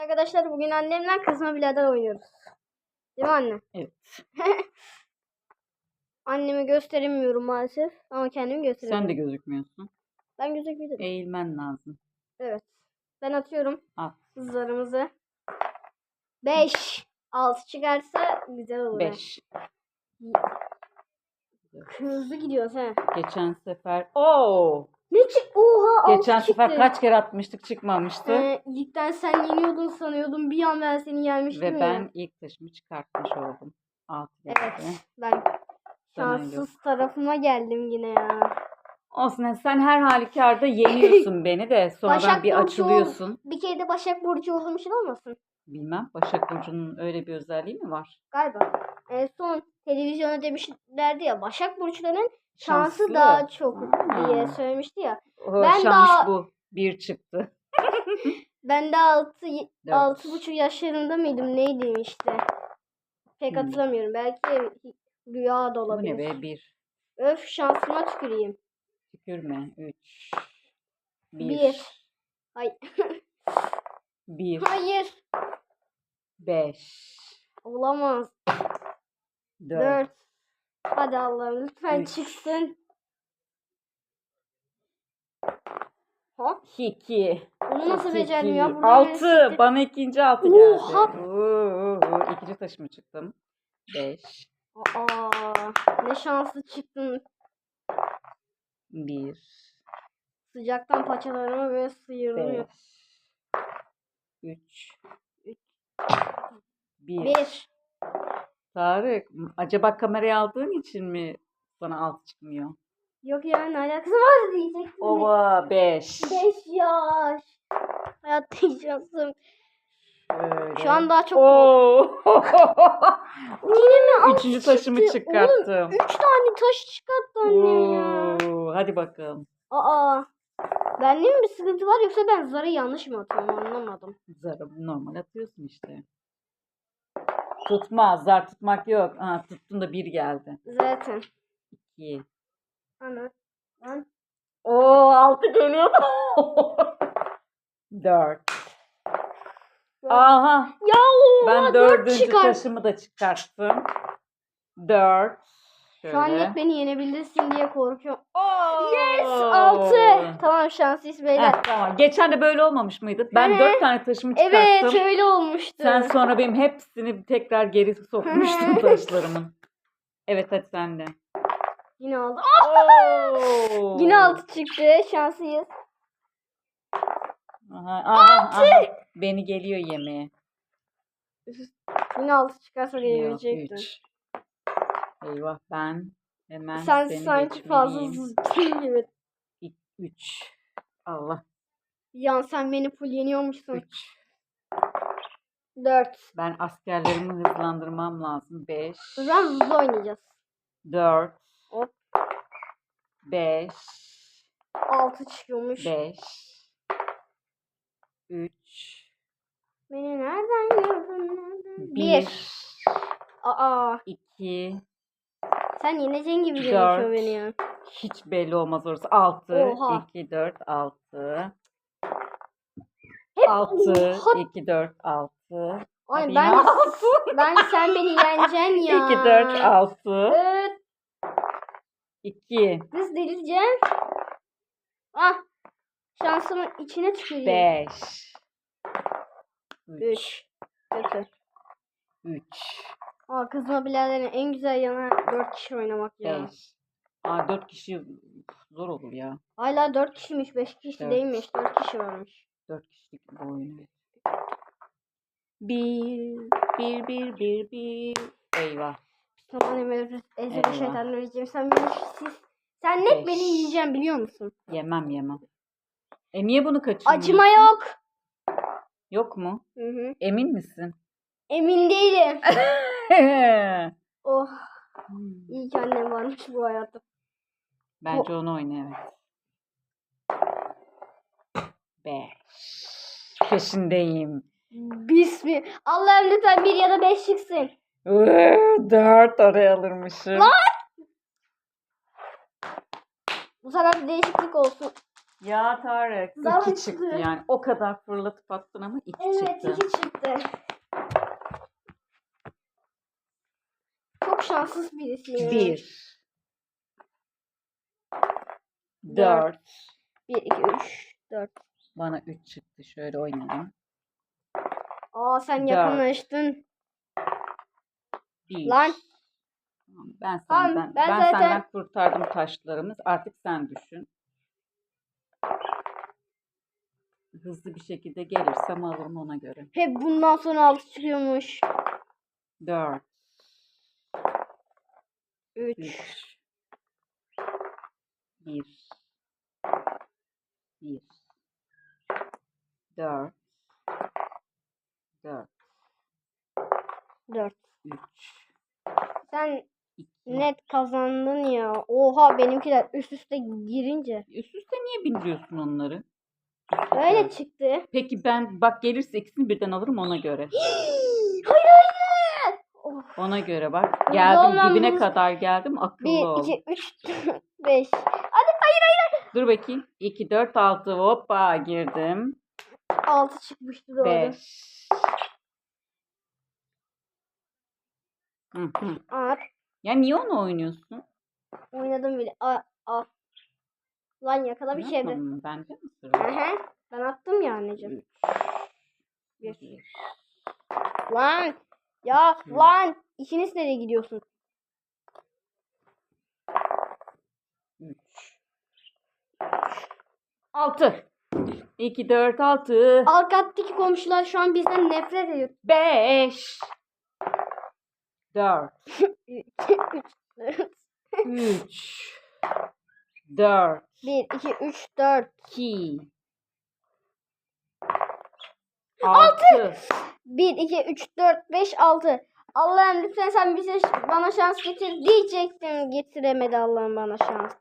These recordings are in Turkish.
Arkadaşlar bugün annemle kızma birader oynuyoruz. Değil mi anne? Evet. Annemi gösteremiyorum maalesef ama kendimi gösteremiyorum. Sen de gözükmüyorsun. Ben gözükmedim. Eğilmen lazım. Evet. Ben atıyorum At. hızlarımızı. 5. 6 çıkarsa güzel olur. 5. Hızlı gidiyoruz he. Geçen sefer. Oo. Ne çık? Oha altı Geçen sefer çıktı. kaç kere atmıştık çıkmamıştı. Ee, ilkten sen yeniyordun sanıyordum. Bir an ben seni yenmiştim Ve ya. ben ilk taşımı çıkartmış oldum. 6 Evet. Ben şanssız tarafıma geldim yine ya. Olsun sen her halükarda yeniyorsun beni de sonradan Başak bir Burcu açılıyorsun. Bir kere de Başak Burcu için olmasın? Bilmem Başak Burcu'nun öyle bir özelliği mi var? Galiba. En son televizyonda demişlerdi ya Başak Burçların şansı Şanslı. daha çok diye söylemişti ya. O Ben şans daha- bu. Bir çıktı. Ben de 6 Dört. altı buçuk yaşlarında mıydım neydim işte. Pek Hmm. hatırlamıyorum. Belki rüya da Bu olabilir. ne be? Bir. Öf şansıma tüküreyim. Tükürme. Üç. Bir. Bir. Ay. Bir. Hayır. Beş. Olamaz. 4. 4. Hadi Allah'ım lütfen Üç. çıksın. Hop. 2. Bunu nasıl becermiyor? Buradan 6. Bana ikinci 6 geldi. Oha. Oo, ikinci taşıma çıktım. 5. Aa, ne şanslı çıktın. 1. Sıcaktan paçalarımı böyle sıyırıyor. 3. 1. 1. Tarık, acaba kamerayı aldığın için mi sana alt çıkmıyor? Yok ya ne alakası var diyecektim. Ova beş. Beş yaş. Hayatta. Şöyle. Şu an daha çok Oo. Yine mi Üçüncü taşımı çıktı? çıkarttım. Üç tane taş çıkarttı annem ya. Oo, Hadi bakalım. Aa. Bende mi bir sıkıntı var yoksa ben zarı yanlış mı atıyorum anlamadım. Zarı normal atıyorsun işte. Tutma, zar tutmak yok. Ha, tuttun da bir geldi. Zaten. İki. Ana. Lan. Oo, altı geliyordu. Dört. Aha, Ya o ben dört dördüncü çıkar. taşımı da çıkarttım. Dört. Şu an Şöyle. net beni yenebilirsin diye korkuyorum. Oo. Yes! Altı. Tamam şanslıyız beyler. Heh, tamam. Geçen de böyle olmamış mıydı? Ben Hı hı. dört tane taşımı çıkarttım. Evet öyle olmuştu. Sen sonra benim hepsini tekrar geri sokmuştun taşlarımın. Evet hadi sen de. Yine aldı. Oo. Yine altı çıktı. Şanslıyız. Aha, aha, aha. Beni geliyor yemeğe. Yine altı çıkarsa Geliyor. Eyvah ben hemen Sen seni sanki fazla geçmeliyim. zıttın gibi. İ- Üç. Allah. Yan sen beni full yeniyormuşsun. Üç. Dört. Ben askerlerimi hızlandırmam lazım. Beş. O zaman hızlı oynayacağız. Dört. Hop. Beş. Altı çıkıyormuş. Beş. Üç. Beni nereden gördün? Nereden? Bir. Bir. Aa. iki. Sen yeneceğin gibi gözüküyor beni ya. Hiç belli olmaz orası. Altı. Oha. iki, dört, altı. Hep Altı. oha. iki, dört, altı. Ay Hadi ben ben sen beni yeneceksin ya. İki, dört, altı. Evet. İki. Kız delireceğim. Ah. Şansımın içine tüküreyim. Beş. Üç. Üç. Kötü. Üç. Aa kızma biraderin en güzel yanı dört kişi oynamak ya. Beş. Aa dört kişi zor olur ya. Hala dört kişiymiş, beş kişi Dört. değilmiş. Dört kişi varmış. Dört kişilik bu oyun. Bir, bir, bir, bir, bir. Eyvah. Tamam Emre Ezeli Eyvah. şeytanlarıcıyım. Sen beni siz sen net Beş. beni yiyeceksin biliyor musun? Yemem yemem. E niye bunu kaçırıyorsun? Acıma yok. Yok mu? Hı hı. Emin misin? Emin değilim. Oh Hmm, iyi ki annem varmış bu hayatta. Bence onu oyna evet. Beş. Peşindeyim. Bismi. Allah'ım lütfen bir ya da beş çıksın. Iıı, Dört oraya alırmışım. Bu sefer bir değişiklik olsun. Ya Tarık. Zar iki çıktı. çıktı yani. O kadar fırlatıp attın ama iki Evet çıktı. iki çıktı. Çok şanssız birisiyim. Bir. Dört. Bir, iki, üç, dört. Bana üç çıktı. Şöyle oynayayım. Aa sen Dört. yakınlaştın. Bir. Lan. Ben senden, ben ben, zaten- senden kurtardım taşlarımız. Artık sen düşün. Hızlı bir şekilde gelirsem alırım ona göre. Hep bundan sonra altı çıkıyormuş. Dört. Üç. Üç. Bir. Bir. Dört. Dört. Dört. Üç. Sen iki. net kazandın ya. Oha benimkiler üst üste girince. Üst üste niye bindiriyorsun onları? Öyle çıktı. Peki ben bak gelirse ikisini birden alırım ona göre. hayır hayır. Ona göre bak. Geldim dibine kadar geldim akıllı ol. iki, üç, dört, beş. Dur bakayım. 2, 4, 6 hoppa girdim. Altı çıkmıştı doğru. 5. Hı hı. At. Ya niye onu oynuyorsun? Oynadım bile. A, a. Lan yakala bir şeydi. yapalım? Bende mi sıra? Aha, ben attım ya anneciğim. Bir. Lan. Ya İki. lan. İkiniz nereye gidiyorsun? 3. 6. 2, 4, 6. Alt kattaki komşular şu an bizden nefret ediyor. 5. 4. Üç, 3. 4. Bir, iki, üç, dört. 2. 6. Bir, iki, üç, dört, beş, altı. Allah'ım lütfen sen bize bana şans getir diyecektim. Getiremedi Allah'ım bana şans.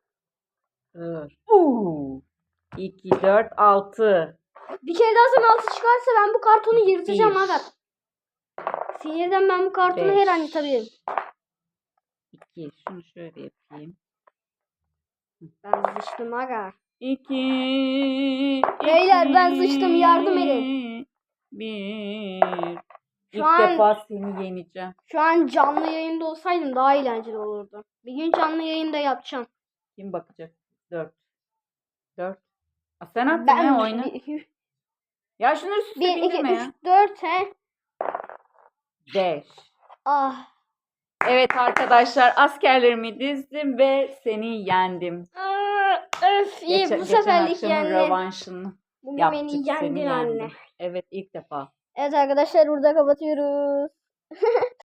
Dur. Uuu. 2, 4, 6. Bir kere daha sana altı çıkarsa ben bu kartonu yırtacağım Bir. aga. Sinirden ben bu kartonu her an Beş. yırtabilirim. 2. Şunu şöyle yapayım. Ben sıçtım aga. 2. Beyler, ben sıçtım, yardım edin. 1. Şu İlk an- defa seni yeneceğim. Şu an canlı yayında olsaydım daha eğlenceli olurdu. Bir gün canlı yayında yapacağım. Kim bakacak? 4. 4. Sen attın Ben ya oyunu. bir, Ya şunu üst üste bir iki, bindirme ya. üç, dört he. 5. Ah. Evet arkadaşlar askerlerimi dizdim ve seni yendim. Aa, öf iyi Geçen, bu geçen seferlik akşamın yendi. rövanşını Bugün yaptık. beni yendin anne. Evet ilk defa. Evet arkadaşlar burada kapatıyoruz.